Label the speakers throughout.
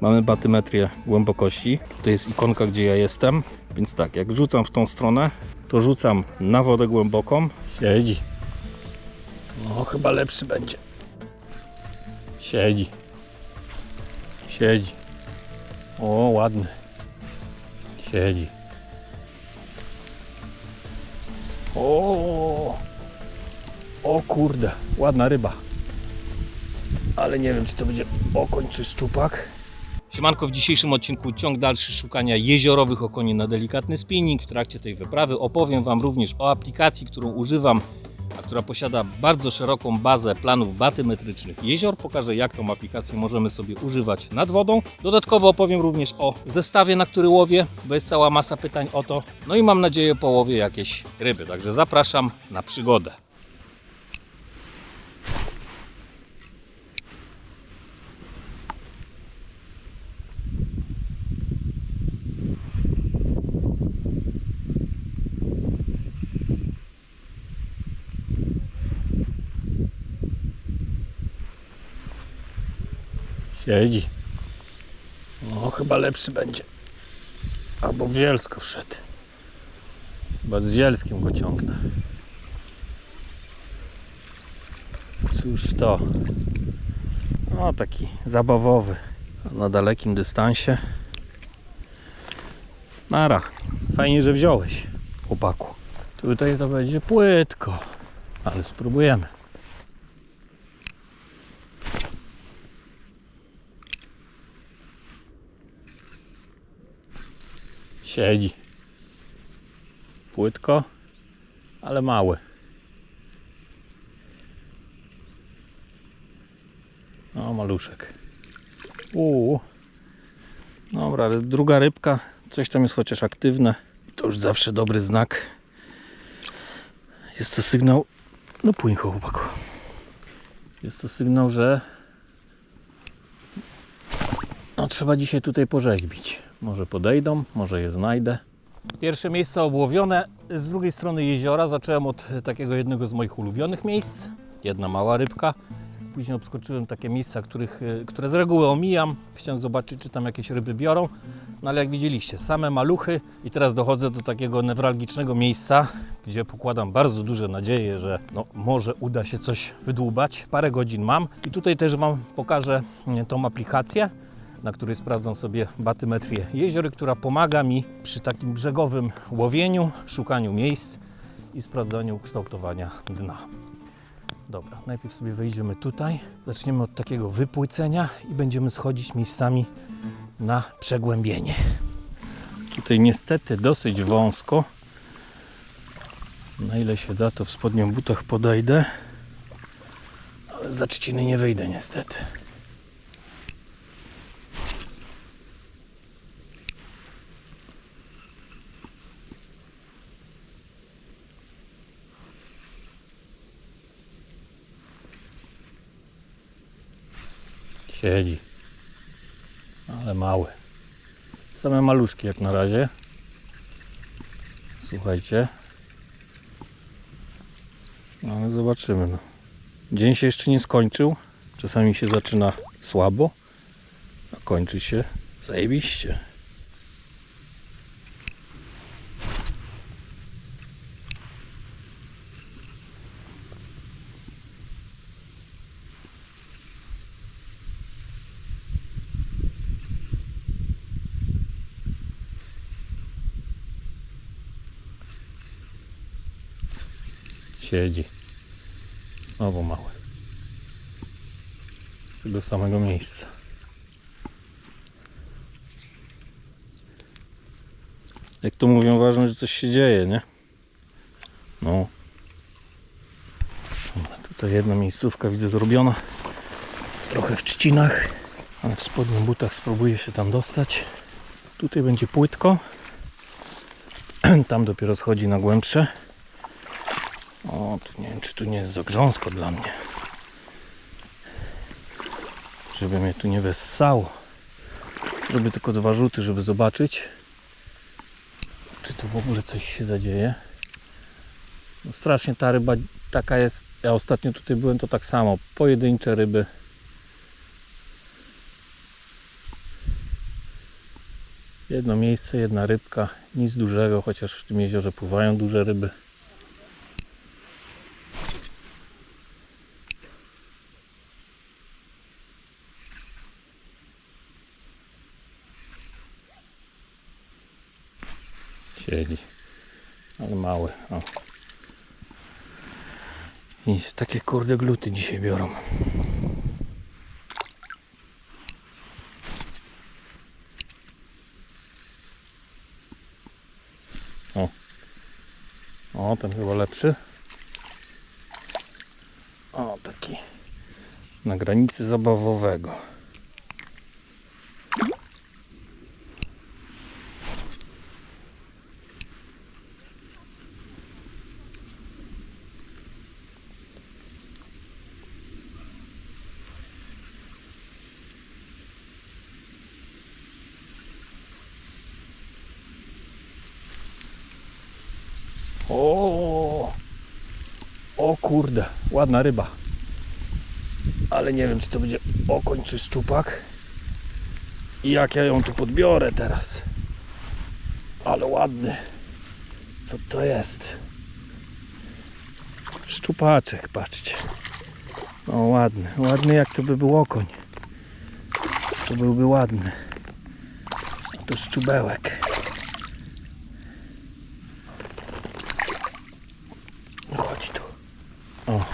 Speaker 1: Mamy batymetrię głębokości. Tutaj jest ikonka, gdzie ja jestem. Więc tak, jak rzucam w tą stronę, to rzucam na wodę głęboką. Siedzi. No, chyba lepszy będzie. Siedzi. Siedzi. O, ładny. Siedzi. O, o kurde, ładna ryba. Ale nie wiem, czy to będzie okoń czy szczupak. Siemanko, w dzisiejszym odcinku ciąg dalszy szukania jeziorowych okoni na delikatny spinning. W trakcie tej wyprawy opowiem Wam również o aplikacji, którą używam, a która posiada bardzo szeroką bazę planów batymetrycznych jezior. Pokażę, jak tą aplikację możemy sobie używać nad wodą. Dodatkowo opowiem również o zestawie, na który łowię, bo jest cała masa pytań o to. No i mam nadzieję, połowię jakieś ryby. Także zapraszam na przygodę. Siedzi. No, chyba lepszy będzie. Albo w zielsko wszedł. Chyba z zielskim go ciągnę. Cóż to? No, taki zabawowy. Na dalekim dystansie. Nara. Fajnie, że wziąłeś, chłopaku. Tutaj to będzie płytko. Ale spróbujemy. Siedzi. Płytko, ale mały. O, maluszek. Uuu. Dobra, druga rybka. Coś tam jest chociaż aktywne. To już zawsze dobry znak. Jest to sygnał. No płyń chłopaku. Jest to sygnał, że no trzeba dzisiaj tutaj porzeźbić. Może podejdą, może je znajdę. Pierwsze miejsce obłowione z drugiej strony jeziora. Zacząłem od takiego jednego z moich ulubionych miejsc. Jedna mała rybka. Później obskoczyłem takie miejsca, których, e, które z reguły omijam. Chciałem zobaczyć, czy tam jakieś ryby biorą. No ale jak widzieliście, same maluchy. I teraz dochodzę do takiego newralgicznego miejsca, gdzie pokładam bardzo duże nadzieje, że no, może uda się coś wydłubać. Parę godzin mam. I tutaj też Wam pokażę e, tą aplikację na której sprawdzam sobie batymetrię jezior, która pomaga mi przy takim brzegowym łowieniu, szukaniu miejsc i sprawdzaniu kształtowania dna. Dobra, najpierw sobie wejdziemy tutaj. Zaczniemy od takiego wypłycenia i będziemy schodzić miejscami na przegłębienie. Tutaj niestety dosyć wąsko. Na ile się da, to w spodnią butach podejdę. Ale za trzciny nie wyjdę niestety. Siedzi. Ale mały. Same maluszki jak na razie. Słuchajcie. No ale zobaczymy. No. Dzień się jeszcze nie skończył. Czasami się zaczyna słabo, a kończy się zajebiście. Siedzi. Znowu mały. Z tego samego miejsca. Jak to mówią, ważne, że coś się dzieje, nie? No. Tutaj jedna miejscówka widzę zrobiona. Trochę w trzcinach, ale w spodnich butach spróbuję się tam dostać. Tutaj będzie płytko. Tam dopiero schodzi na głębsze. Tu nie wiem, czy tu nie jest za grząsko dla mnie. Żeby mnie tu nie wessało. Zrobię tylko dwa rzuty, żeby zobaczyć, czy tu w ogóle coś się zadzieje. No strasznie ta ryba taka jest. Ja ostatnio tutaj byłem, to tak samo. Pojedyncze ryby. Jedno miejsce, jedna rybka, nic dużego, chociaż w tym jeziorze pływają duże ryby. Siedzi, ale mały. O. I takie kurde gluty dzisiaj biorą. O. O, ten chyba lepszy. O, taki na granicy zabawowego. O, o kurde, ładna ryba. Ale nie wiem, czy to będzie okoń czy szczupak. I jak ja ją tu podbiorę teraz. Ale ładny. Co to jest? Szczupaczek, patrzcie. O, ładny. Ładny jak to by był okoń. To byłby ładny. To szczubełek. Chodź tu. O.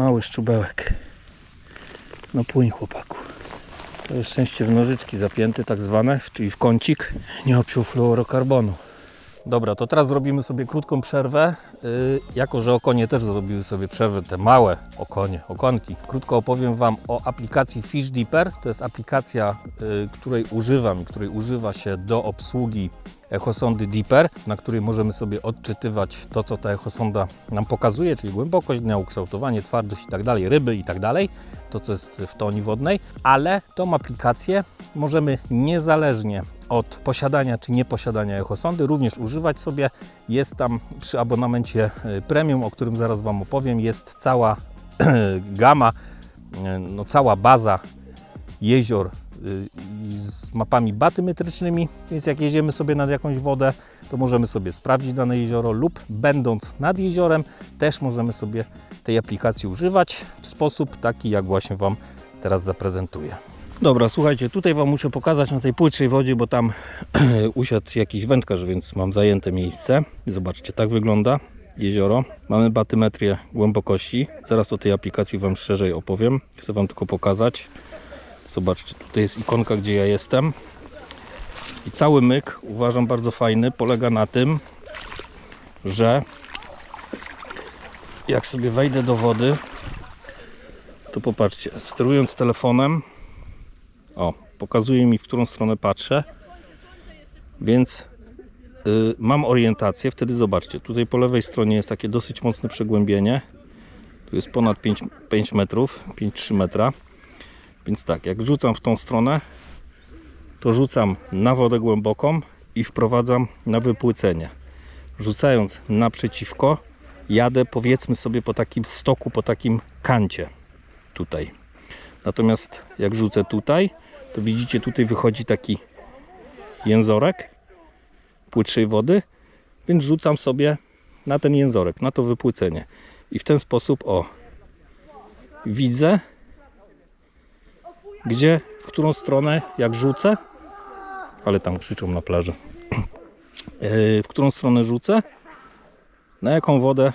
Speaker 1: Mały szczubełek. No płyń chłopaku. To jest szczęście w nożyczki zapięte, tak zwane, czyli w kącik. Nie obciął fluorokarbonu. Dobra, to teraz zrobimy sobie krótką przerwę. Yy, jako, że okonie też zrobiły sobie przerwę, te małe okonie, okonki. Krótko opowiem Wam o aplikacji Fish Deeper. To jest aplikacja, yy, której używam i której używa się do obsługi echosondy Deeper, na której możemy sobie odczytywać to, co ta echosonda nam pokazuje, czyli głębokość dna, ukształtowanie, twardość i tak ryby i tak to co jest w toni wodnej, ale tą aplikację możemy niezależnie od posiadania czy nieposiadania echosondy również używać sobie. Jest tam przy abonamencie y, premium, o którym zaraz Wam opowiem, jest cała gama, y, no cała baza jezior i z mapami batymetrycznymi, więc jak jedziemy sobie nad jakąś wodę, to możemy sobie sprawdzić dane jezioro lub będąc nad jeziorem też możemy sobie tej aplikacji używać w sposób taki, jak właśnie Wam teraz zaprezentuję. Dobra, słuchajcie, tutaj Wam muszę pokazać na tej płytszej wodzie, bo tam usiadł jakiś wędkarz, więc mam zajęte miejsce. Zobaczcie, tak wygląda jezioro. Mamy batymetrię głębokości. Zaraz o tej aplikacji Wam szerzej opowiem. Chcę Wam tylko pokazać. Zobaczcie, tutaj jest ikonka, gdzie ja jestem. I cały myk, uważam bardzo fajny, polega na tym, że jak sobie wejdę do wody, to popatrzcie, sterując telefonem, o, pokazuje mi, w którą stronę patrzę, więc y, mam orientację. Wtedy zobaczcie, tutaj po lewej stronie jest takie dosyć mocne przegłębienie. Tu jest ponad 5, 5 metrów, 5-3 metra. Więc tak, jak rzucam w tą stronę, to rzucam na wodę głęboką i wprowadzam na wypłycenie. Rzucając naprzeciwko, jadę powiedzmy sobie po takim stoku, po takim kancie tutaj. Natomiast jak rzucę tutaj, to widzicie tutaj wychodzi taki jęzorek płytszej wody, więc rzucam sobie na ten jęzorek, na to wypłycenie. I w ten sposób, o, widzę, gdzie, w którą stronę, jak rzucę, ale tam krzyczą na plaży, Yy, w którą stronę rzucę, na jaką wodę,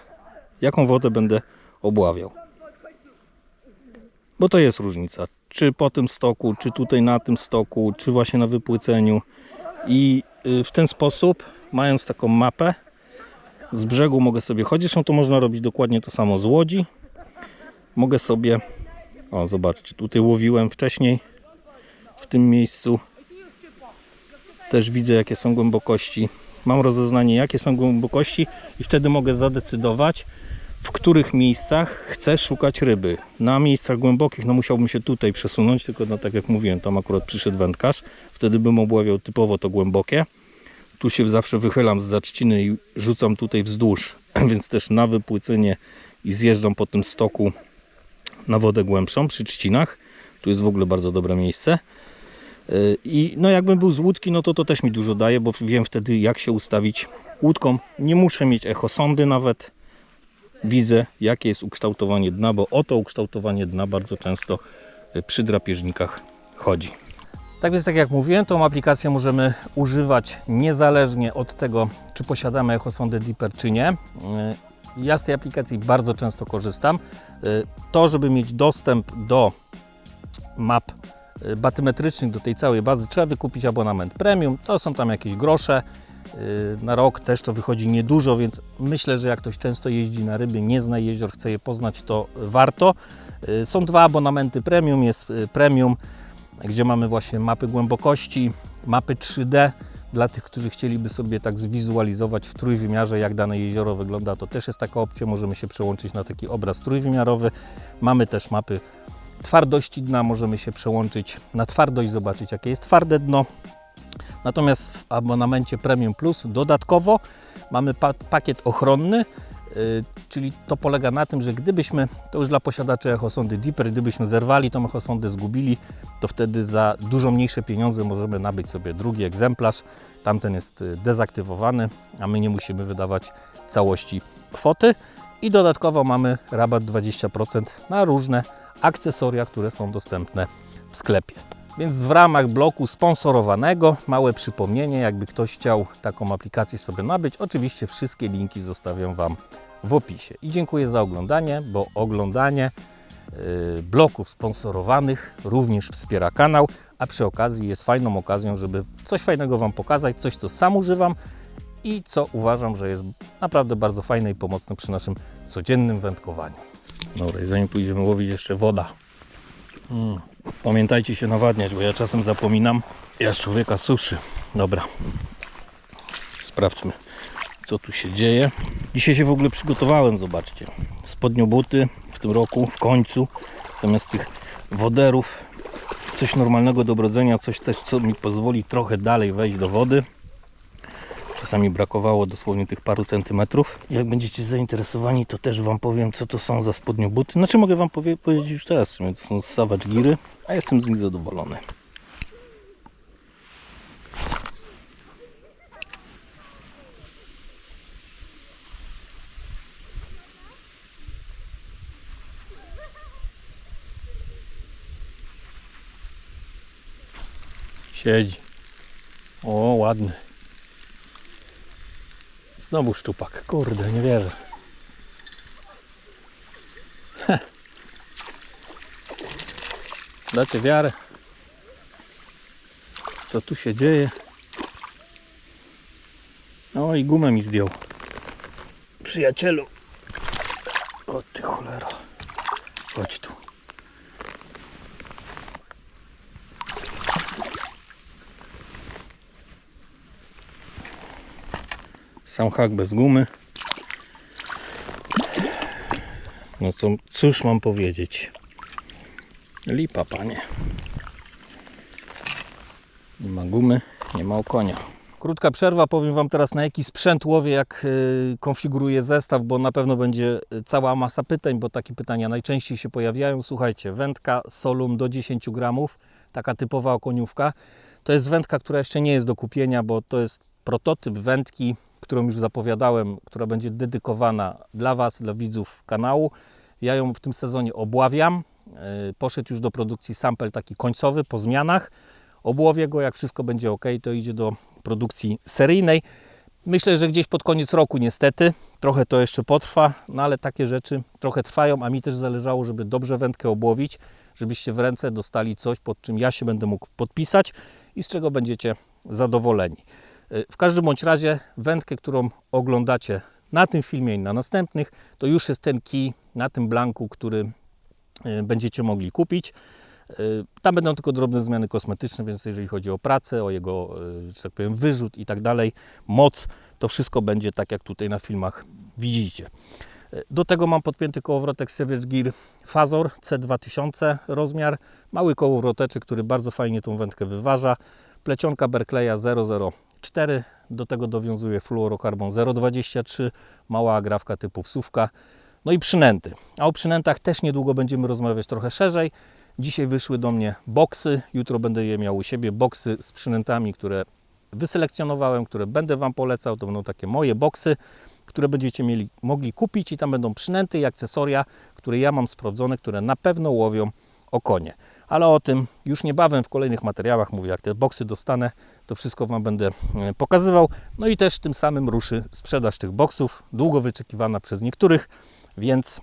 Speaker 1: jaką wodę będę obławiał. Bo to jest różnica. Czy po tym stoku, czy tutaj na tym stoku, czy właśnie na wypłyceniu. I y, w ten sposób, mając taką mapę, z brzegu mogę sobie chodzić. Zresztą to można robić dokładnie to samo z łodzi. Mogę sobie, o zobaczcie, tutaj łowiłem wcześniej w tym miejscu. Też widzę jakie są głębokości. Mam rozeznanie jakie są głębokości i wtedy mogę zadecydować, w których miejscach chcę szukać ryby. Na miejscach głębokich no musiałbym się tutaj przesunąć, tylko no tak jak mówiłem, tam akurat przyszedł wędkarz. Wtedy bym obławiał typowo to głębokie. Tu się zawsze wychylam z zaczciny i rzucam tutaj wzdłuż, więc też na wypłycenie i zjeżdżam po tym stoku na wodę głębszą przy trzcinach. Tu jest w ogóle bardzo dobre miejsce. Y, I no jakbym był z łódki, no to to też mi dużo daje, bo wiem wtedy jak się ustawić łódką. Nie muszę mieć echosondy nawet. Widzę jakie jest ukształtowanie dna, bo o to ukształtowanie dna bardzo często y, przy drapieżnikach chodzi. Tak więc, tak jak mówiłem, tą aplikację możemy używać niezależnie od tego, czy posiadamy echosondę Deeper, czy nie. Y, Ja z tej aplikacji bardzo często korzystam. Y, To, żeby mieć dostęp do map batymetrycznych, do tej całej bazy, trzeba wykupić abonament premium. To są tam jakieś grosze. Y, Na rok też to wychodzi niedużo, więc myślę, że jak ktoś często jeździ na ryby, nie zna jezior, chce je poznać, to warto. Y, Są dwa abonamenty premium. Jest y, premium, gdzie mamy właśnie mapy głębokości, mapy 3D. Dla tych, którzy chcieliby sobie tak zwizualizować w trójwymiarze, jak dane jezioro wygląda, to też jest taka opcja. Możemy się przełączyć na taki obraz trójwymiarowy. Mamy też mapy twardości dna, możemy się przełączyć na twardość, zobaczyć jakie jest twarde dno. Natomiast w abonamencie Premium Plus dodatkowo mamy pa pakiet ochronny, yy, czyli to polega na tym, że gdybyśmy, to już dla posiadaczy echosondy Deeper, gdybyśmy zerwali tą echosondę, zgubili, to wtedy za dużo mniejsze pieniądze możemy nabyć sobie drugi egzemplarz. Tamten jest y, dezaktywowany, a my nie musimy wydawać całości kwoty. I dodatkowo mamy rabat 20% na różne akcesoria, które są dostępne w sklepie. Więc w ramach bloku sponsorowanego, małe przypomnienie, jakby ktoś chciał taką aplikację sobie nabyć, oczywiście wszystkie linki zostawiam Wam w opisie. I dziękuję za oglądanie, bo oglądanie y, bloków sponsorowanych również wspiera kanał, a przy okazji jest fajną okazją, żeby coś fajnego Wam pokazać, coś co sam używam i co uważam, że jest naprawdę bardzo fajne i pomocne przy naszym codziennym wędkowaniu. Dobra, i zanim pójdziemy łowić jeszcze woda. Mm. Pamiętajcie się nawadniać, bo ja czasem zapominam. Ja człowieka suszy. Dobra. Sprawdźmy, co tu się dzieje. Dzisiaj się w ogóle przygotowałem, zobaczcie. Spodnio buty w tym roku, w końcu. Zamiast tych woderów, coś normalnego do brodzenia, coś też, co mi pozwoli trochę dalej wejść do wody. Czasami brakowało dosłownie tych paru centymetrów. Jak będziecie zainteresowani, to też Wam powiem, co to są za spodnio buty. Znaczy mogę Wam powie powiedzieć już teraz, to są Savage Giry, a jestem z nich zadowolony. Siedzi. O, ładny. Znowu szczupak. Kurde, nie wierzę. Heh. Dacie wiarę. Co tu się dzieje? O i gumę mi zdjął. Przyjacielu. O ty cholero. Chodź tu. Sam hak bez gumy. No co, cóż mam powiedzieć? Lipa, panie. Nie ma gumy, nie ma okonia. Krótka przerwa, powiem Wam teraz na jaki sprzęt łowię, jak y, konfiguruję zestaw, bo na pewno będzie cała masa pytań, bo takie pytania najczęściej się pojawiają. Słuchajcie, wędka Solum do 10 gramów, taka typowa okoniówka. To jest wędka, która jeszcze nie jest do kupienia, bo to jest prototyp wędki, którą już zapowiadałem, która będzie dedykowana dla Was, dla widzów kanału. Ja ją w tym sezonie obławiam. Yy, Poszedł już do produkcji sample taki końcowy po zmianach. Obłowię go, jak wszystko będzie ok, to idzie do produkcji seryjnej. Myślę, że gdzieś pod koniec roku niestety, trochę to jeszcze potrwa, no ale takie rzeczy trochę trwają, a mi też zależało, żeby dobrze wędkę obłowić, żebyście w ręce dostali coś, pod czym ja się będę mógł podpisać i z czego będziecie zadowoleni. Y, W każdym bądź razie wędkę, którą oglądacie na tym filmie i na następnych, to już jest ten kij na tym blanku, który y, będziecie mogli kupić. Y, Tam będą tylko drobne zmiany kosmetyczne, więc jeżeli chodzi o pracę, o jego, że tak powiem, wyrzut i tak dalej, moc, to wszystko będzie tak, jak tutaj na filmach widzicie. Do tego mam podpięty kołowrotek Savage Gear Fazor C2000 rozmiar. Mały kołowroteczek, który bardzo fajnie tą wędkę wyważa. Plecionka Berkleya 004. Do tego dowiązuję fluorokarbon 023. Mała agrafka typu wsówka. No i przynęty. A o przynętach też niedługo będziemy rozmawiać trochę szerzej. Dzisiaj wyszły do mnie boksy, jutro będę je miał u siebie. Boksy z przynętami, które wyselekcjonowałem, które będę Wam polecał. To będą takie moje boksy, które będziecie mieli, mogli kupić i tam będą przynęty i akcesoria, które ja mam sprawdzone, które na pewno łowią okonie. Ale o tym już niebawem w kolejnych materiałach mówię, jak te boksy dostanę, to wszystko Wam będę e, pokazywał. No i też tym samym ruszy sprzedaż tych boksów, długo wyczekiwana przez niektórych, więc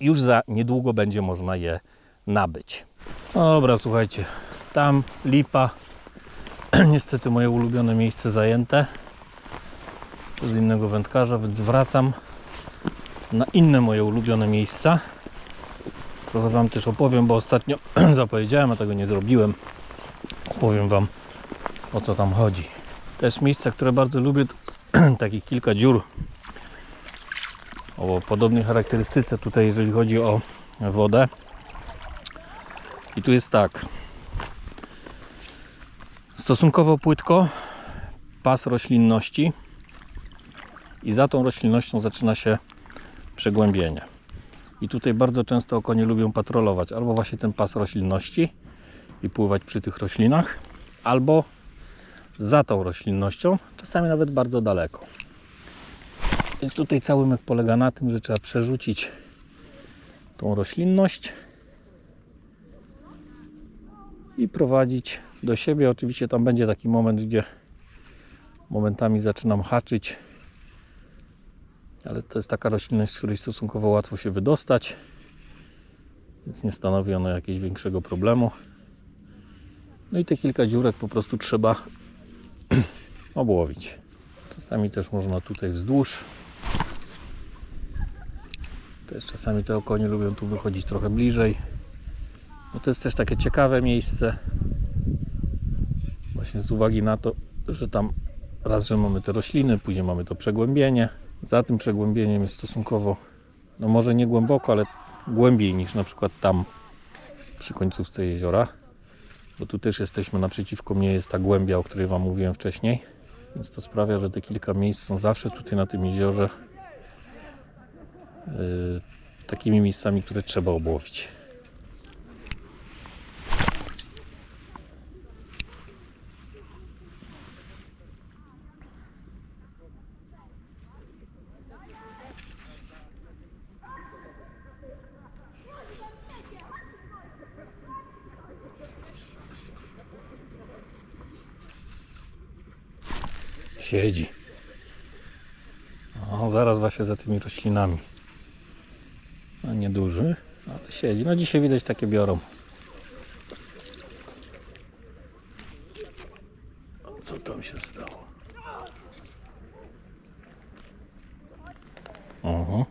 Speaker 1: już za niedługo będzie można je nabyć. No dobra, słuchajcie, tam lipa, niestety moje ulubione miejsce zajęte przez innego wędkarza, więc wracam na inne moje ulubione miejsca. Trochę Wam też opowiem, bo ostatnio zapowiedziałem, a tego nie zrobiłem. Opowiem Wam o co tam chodzi. Też miejsca, które bardzo lubię, takich kilka dziur o podobnej charakterystyce tutaj, jeżeli chodzi o wodę. I tu jest tak. Stosunkowo płytko, pas roślinności i za tą roślinnością zaczyna się przegłębienie. I tutaj bardzo często okonie lubią patrolować albo właśnie ten pas roślinności i pływać przy tych roślinach, albo za tą roślinnością, czasami nawet bardzo daleko. Więc tutaj cały mek polega na tym, że trzeba przerzucić tą roślinność i prowadzić do siebie. Oczywiście tam będzie taki moment, gdzie momentami zaczynam haczyć, ale to jest taka roślinność, z której stosunkowo łatwo się wydostać, więc nie stanowi ona jakiegoś większego problemu. No i te kilka dziurek po prostu trzeba obłowić. Czasami też można tutaj wzdłuż. Też czasami te okonie lubią tu wychodzić trochę bliżej. Bo to jest też takie ciekawe miejsce. Właśnie z uwagi na to, że tam raz, że mamy te rośliny, później mamy to przegłębienie. Za tym przegłębieniem jest stosunkowo, no może nie głęboko, ale głębiej niż na przykład tam przy końcówce jeziora. Bo tu też jesteśmy naprzeciwko mnie, jest ta głębia, o której Wam mówiłem wcześniej. Więc to sprawia, że te kilka miejsc są zawsze tutaj na tym jeziorze yy, takimi miejscami, które trzeba obłowić. Siedzi. O, zaraz właśnie za tymi roślinami. No nieduży, ale siedzi. No dzisiaj widać takie biorą. O, Co tam się stało? Oho.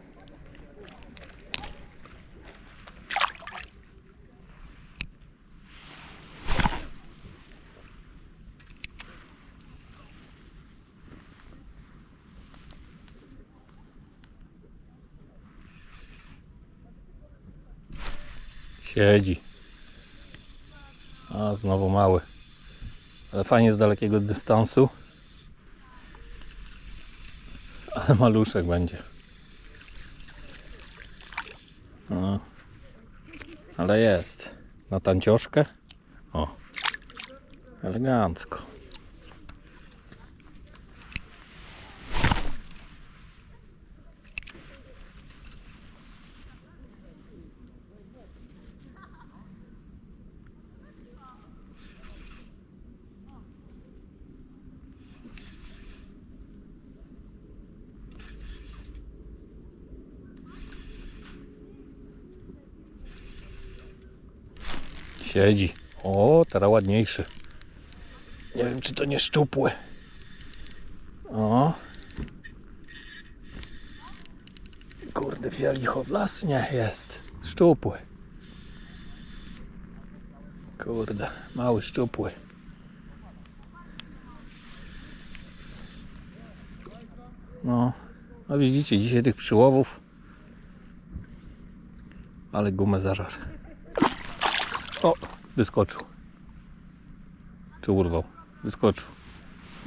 Speaker 1: Siedzi. A, znowu mały. Ale fajnie z dalekiego dystansu. Ale maluszek będzie. No. Ale jest. Na tancioszkę. O. Elegancko. Siedzi. O, teraz ładniejszy. Nie wiem, czy to nie szczupły. O. Kurde, wzięli ho las? Nie, jest. Szczupły. Kurde, mały szczupły. No, no widzicie, dzisiaj tych przyłowów. Ale gumę zażar. O, wyskoczył. Czy urwał? Wyskoczył.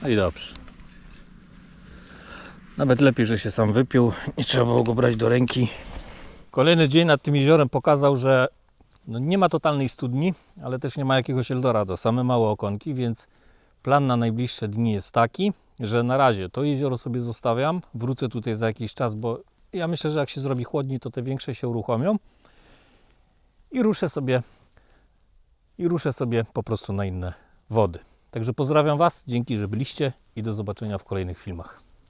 Speaker 1: No i dobrze. Nawet lepiej, że się sam wypił. Nie trzeba było go brać do ręki. Kolejny dzień nad tym jeziorem pokazał, że no nie ma totalnej studni, ale też nie ma jakiegoś Eldorado, same małe okonki, więc plan na najbliższe dni jest taki, że na razie to jezioro sobie zostawiam, wrócę tutaj za jakiś czas, bo ja myślę, że jak się zrobi chłodniej, to te większe się uruchomią i ruszę sobie i ruszę sobie po prostu na inne wody. Także pozdrawiam Was, dzięki, że byliście i do zobaczenia w kolejnych filmach.